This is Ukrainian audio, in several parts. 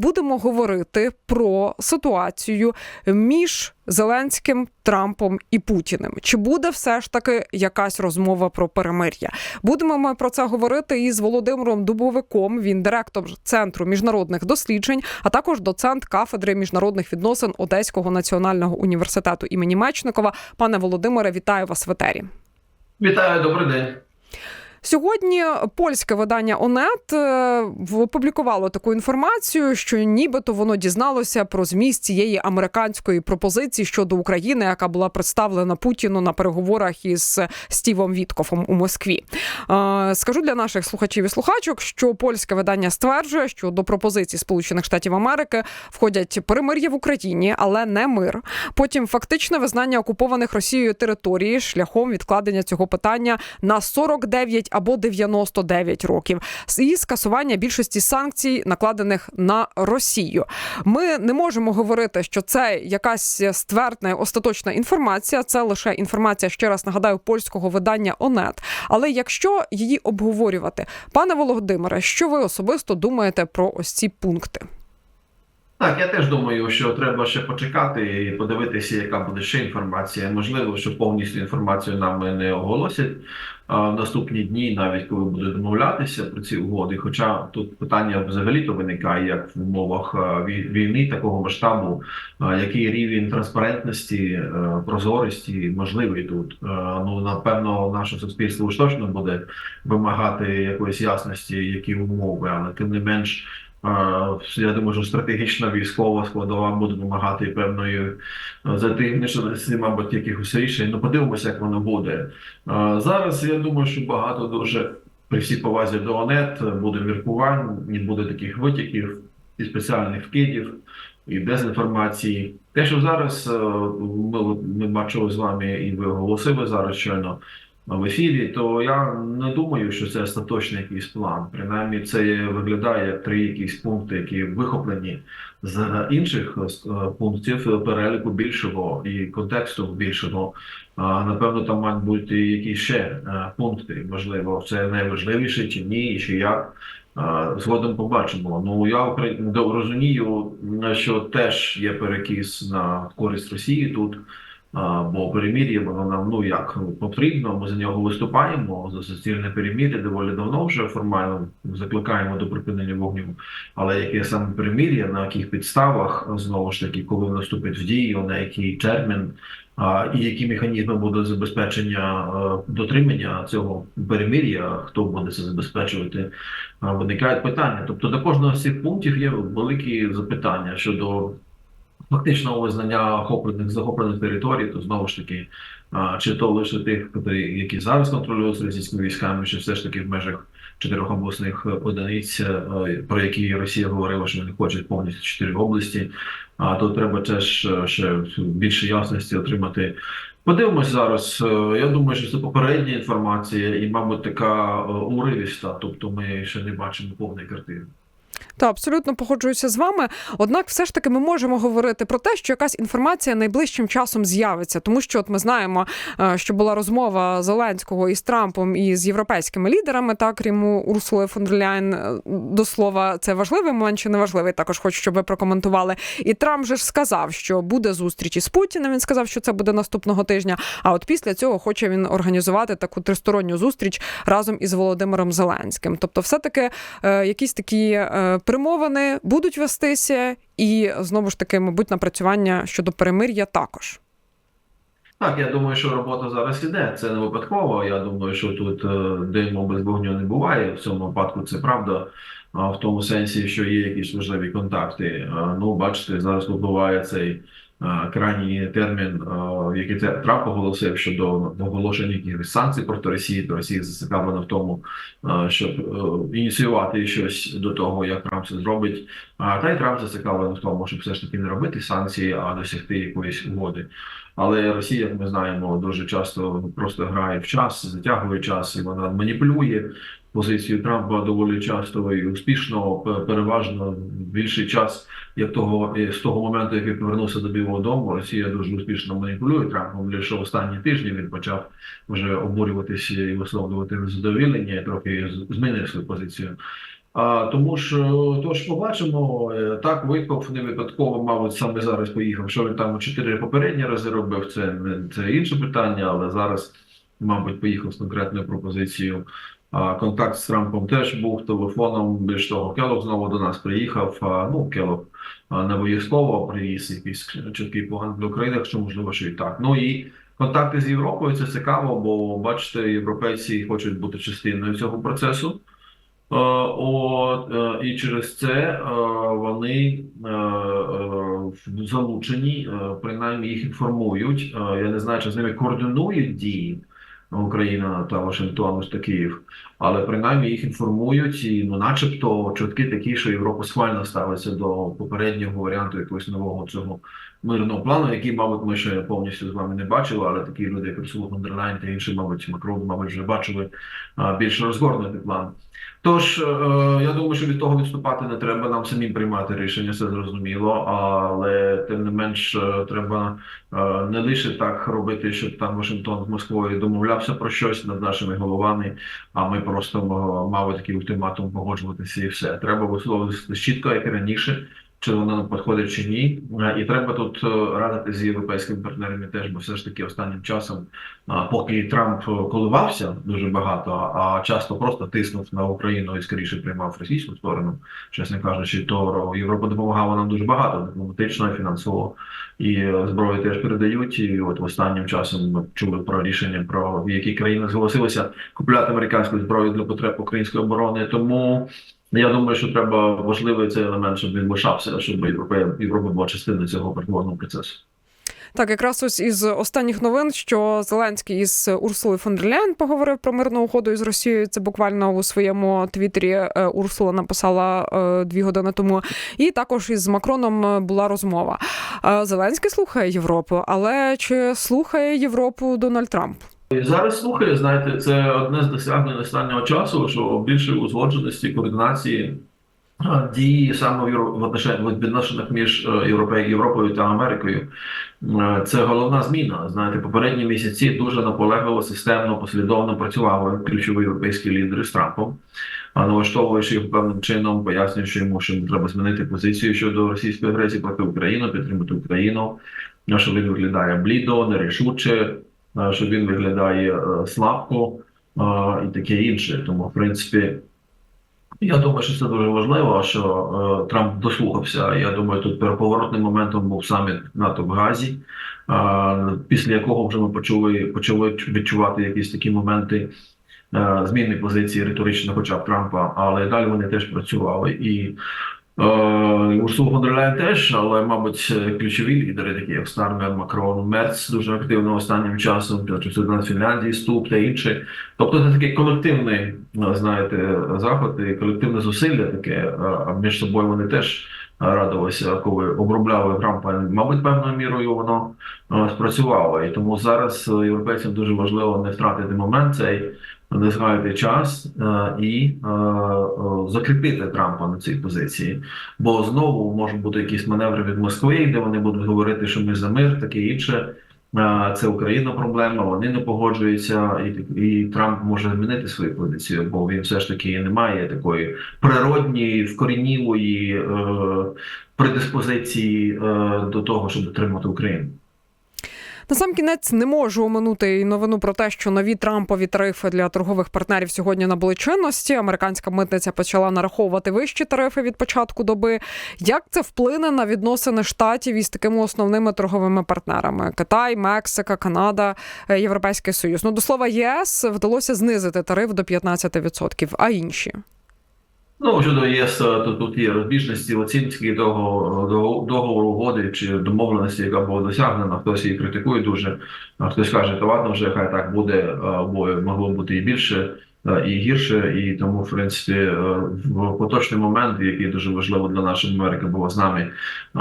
будемо говорити про ситуацію між Зеленським, Трампом і Путіним. Чи буде все ж таки якась розмова про перемир'я? Будемо ми про це говорити із Володимиром Дубовиком. Він директор центру міжнародних досліджень, а також доцент кафедри міжнародних відносин Одеського національного університету імені Мечникова. Пане Володимире, вітаю вас в етері. Вітаю, добрий день. Сьогодні польське видання ОНЕТ опублікувало таку інформацію, що нібито воно дізналося про зміст цієї американської пропозиції щодо України, яка була представлена Путіну на переговорах із Стівом Віткофом у Москві. Е, Скажу для наших слухачів і слухачок, що польське видання стверджує, що до пропозиції Сполучених Штатів Америки входять перемир'я в Україні, але не мир. Потім фактичне визнання окупованих Росією території шляхом відкладення цього питання на 49 або 99 років і скасування більшості санкцій, накладених на Росію. Ми не можемо говорити, що це якась ствердна остаточна інформація. Це лише інформація, ще раз нагадаю, польського видання ОНЕТ. Але якщо її обговорювати, пане Володимире, що ви особисто думаєте про ось ці пункти? Так, я теж думаю, що треба ще почекати і подивитися, яка буде ще інформація. Можливо, що повністю інформацію нам не оголосять а, в наступні дні, навіть коли будуть домовлятися про ці угоди. Хоча тут питання взагалі-то виникає, як в умовах війни такого масштабу, а, який рівень транспарентності, а, прозорості можливий тут. А, ну напевно, наше суспільство уж точно буде вимагати якоїсь ясності, які умови, але тим не менш. Я думаю, що стратегічна військова складова буде вимагати певної затимнішості, мабуть, якихось рішень. Ну, подивимося, як воно буде. Зараз я думаю, що багато дуже при всій повазі до ОНЕТ буде міркувань, не буде таких витіків і спеціальних вкидів і дезінформації. Те, що зараз ми, ми бачили з вами, і ви оголосили зараз щойно в ефірі, то я не думаю, що це остаточний якийсь план. Принаймні, це виглядає як три якісь пункти, які вихоплені з інших е, пунктів переліку більшого і контексту більшого. Напевно, там мають бути якісь ще е, пункти. Можливо, це найважливіше чи ні, чи як. Згодом побачимо. Ну я розумію, що теж є перекіс на користь Росії тут. Бо перемір'я воно нам ну як потрібно. Ми за нього виступаємо за суцільне перемір'я доволі давно вже формально закликаємо до припинення вогню. Але яке саме перемір'я, на яких підставах знову ж таки, коли наступить в дію, на який термін і які механізми будуть забезпечення дотримання цього перемір'я, хто буде це забезпечувати, виникають питання. Тобто до кожного з цих пунктів є великі запитання щодо фактичного визнання охоплених захоплених територій, то знову ж таки, чи то лише тих, які зараз контролюються російськими військами, чи все ж таки в межах чотирьох обласних одиниць, про які Росія говорила, що вони хочуть повністю чотири області. А то треба теж ще більше ясності отримати. Подивимось зараз. Я думаю, що це попередня інформація, і, мабуть, така уривіста. Тобто, ми ще не бачимо повної картини. Та абсолютно погоджуюся з вами. Однак, все ж таки, ми можемо говорити про те, що якась інформація найближчим часом з'явиться, тому що от ми знаємо, е, що була розмова Зеленського із Трампом і з європейськими лідерами, так крім Урсули фон дер Ляйн. Е, до слова, це важливий момент чи не важливий. Також хочу, щоб ви прокоментували. І Трамп же ж сказав, що буде зустріч із Путіним. Він сказав, що це буде наступного тижня. А от після цього хоче він організувати таку тристоронню зустріч разом із Володимиром Зеленським. Тобто, все таки е, якісь такі перемовини будуть вестися, і знову ж таки, мабуть, напрацювання щодо перемир'я також. Так, я думаю, що робота зараз іде. Це не випадково. Я думаю, що тут е, диму без вогню не буває. В цьому випадку це правда, в тому сенсі, що є якісь важливі контакти. Ну, бачите, зараз випливає цей крайній термін, який Трамп оголосив щодо оголошення якихось санкцій проти Росії, то Росія зацікавлена в тому, щоб е, ініціювати щось до того, як Трамп це зробить. Та й Трамп зацікавлений в тому, щоб все ж таки не робити санкції, а досягти якоїсь угоди. Але Росія, як ми знаємо, дуже часто просто грає в час, затягує час, і вона маніпулює позицію Трампа доволі часто і успішно, переважно більший час, як того з того моменту, як він повернувся до Білого Дому, Росія дуже успішно маніпулює Трампом. Лише останні тижні він почав вже обурюватися і висловлювати незадоволення, трохи змінив свою позицію. А, тому ж е, тож побачимо, е, так Войтков не випадково, мабуть, саме зараз поїхав. Що він там чотири попередні рази робив, це це інше питання, але зараз, мабуть, поїхав з конкретною пропозицією. Контакт з Трампом теж був телефоном. Більш того, Келог знову до нас приїхав. Ну, Келог а, не обов'язково привіз якийсь чіткий план для України, якщо можливо, що і так. Ну і контакти з Європою це цікаво, бо бачите, європейці хочуть бути частиною цього процесу. От, е, і через це вони е, е, залучені, принаймні їх інформують. Я не знаю, чи з ними координують дії Україна та Вашингтон та Київ, але принаймні їх інформують, і ну, начебто, чутки такі, що Європа схвально ставиться до попереднього варіанту якогось нового цього мирного плану, який, мабуть, ми ще повністю з вами не бачили, але такі люди, як Урсула фон та інші, мабуть, Макрон, мабуть, вже бачили більш розгорнутий план. Тож е, я думаю, що від того відступати не треба. Нам самим приймати рішення, це зрозуміло. Але тим не менш е, треба е, не лише так робити, щоб там Вашингтон з Москвою домовлявся про щось над нашими головами. А ми просто мали такий ультиматум погоджуватися і все. Треба висловитися чітко, як і раніше. Чи воно нам підходить чи ні, Е, і треба тут е, радити з європейськими партнерами теж, бо все ж таки останнім часом Поки Трамп коливався дуже багато, а часто просто тиснув на Україну і скоріше приймав російську сторону, чесно кажучи, то Європа допомагала нам дуже багато дипломатично, фінансово і е, зброю теж передають. І от останнім часом ми чули про рішення про які країни зголосилися купляти американську зброю для потреб української оборони. Тому я думаю, що треба важливий цей елемент, щоб він лишався, щоб Європа Європа була частиною цього переговорного процесу. Так, якраз ось із останніх новин, що Зеленський із Урсулою фон дер Ляєн поговорив про мирну угоду із Росією. Це буквально у своєму твіттері е, Урсула написала е, дві години тому. І також із Макроном е, була розмова. Зеленський слухає Європу, але чи слухає Європу Дональд Трамп? І Зараз слухаю, знаєте, це одне з досягнень останнього часу, що більше узгодженості, координації дії саме в відношеннях між е, Європою та Америкою. Е, Це головна зміна. Знаєте, попередні місяці дуже наполегливо, системно, послідовно працювали ключові європейські лідери з Трампом, а налаштовуючи його певним чином, пояснюючи йому, що треба змінити позицію щодо російської агресії проти України, підтримати Україну, що він виглядає блідо, нерішуче, що він виглядає е, слабко і таке інше. Тому, в принципі, я думаю, що це дуже важливо, що е, Трамп дослухався. Я думаю, тут переповоротним моментом був саміт НАТО в Газі, е, після якого вже ми почули почали відчувати якісь такі моменти е, зміни позиції риторично, хоча б Трампа, але далі вони теж працювали. І е, Ляєн теж, але, мабуть, ключові лідери, такі як Стармер, Макрон, Мерц дуже активно останнім часом, президент Фінляндії, Ступ та інші. Тобто це такий колективний, е, знаєте, заход і колективне зусилля таке. А між собою вони теж радилися, коли обробляли Трампа. Мабуть, певною мірою воно е, спрацювало. І тому зараз е, європейцям дуже важливо не втратити момент цей, не згаяти час е, і закріпити Трампа на цій позиції. Бо знову можуть бути якісь маневри від Москви, де вони будуть говорити, що ми за мир, таке інше. Це Україна проблема, вони не погоджуються, і, і Трамп може змінити свою позицію, бо він все ж таки не має такої природньої, вкорінілої е, предиспозиції е, до того, щоб дотримати Україну. На сам кінець не можу оминути і новину про те, що нові Трампові тарифи для торгових партнерів сьогодні набули чинності. Американська митниця почала нараховувати вищі тарифи від початку доби. Як це вплине на відносини штатів із такими основними торговими партнерами: Китай, Мексика, Канада, е, Європейський Союз? Ну до слова, ЄС вдалося знизити тариф до 15%, а інші. Ну, щодо ЄС, то тут є розбіжності оцінки того до- договору угоди чи домовленості, яка була досягнена. Хтось її критикує дуже, а хтось каже, то ладно, вже хай так буде, бо могло бути і більше, і гірше. І тому, в принципі, е, в поточний момент, який дуже важливо для нашої Америки було з нами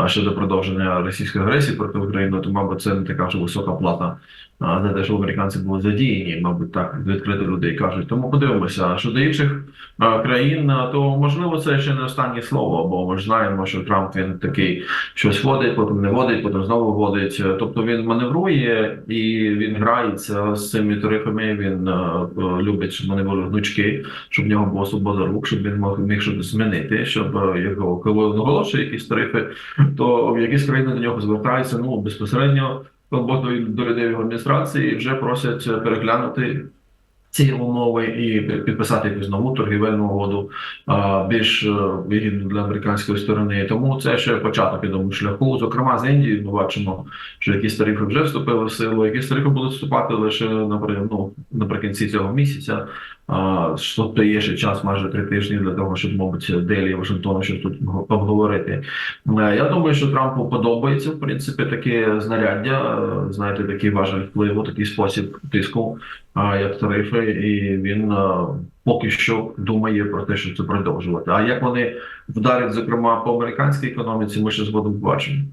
щодо продовження російської агресії проти України, то мабуть це не така вже висока плата за те, що американці були задіяні, мабуть, так відкрито людей кажуть. Тому подивимося. А щодо інших країн, то можливо це ще не останнє слово, бо ми ж знаємо, що Трамп він такий щось вводить, потім не вводить, потім знову вводить. Тобто він маневрує і він грається з цими тарифами. Він е, любить, щоб вони були гнучки, щоб в нього була свобода рук, щоб він мог міг щось змінити, щоб е, його коли він якісь тарифи, то в якісь країни до нього звертаються ну безпосередньо або до, людей в адміністрації вже просять переглянути. Ці умови і підписати якусь нову торгівельну угоду більш е, вигідну для американської сторони. Тому це ще початок думаю, шляху. Зокрема, з Індії ми бачимо, що якісь тарифи вже вступили в силу, якісь тарифи будуть вступати лише наприклад, ну, наприкінці цього місяця. А, тобто є ще час майже три тижні для того, щоб, мабуть, Делі Вашингтону щось тут обговорити. Е, Я думаю, що Трампу подобається в принципі таке знаряддя, е, знаєте, такий важель впливу, такий спосіб тиску, як тарифи, і він е, поки що думає про те, щоб це продовжувати. А як вони вдарять, зокрема, по американській економіці, ми ще згодом побачимо.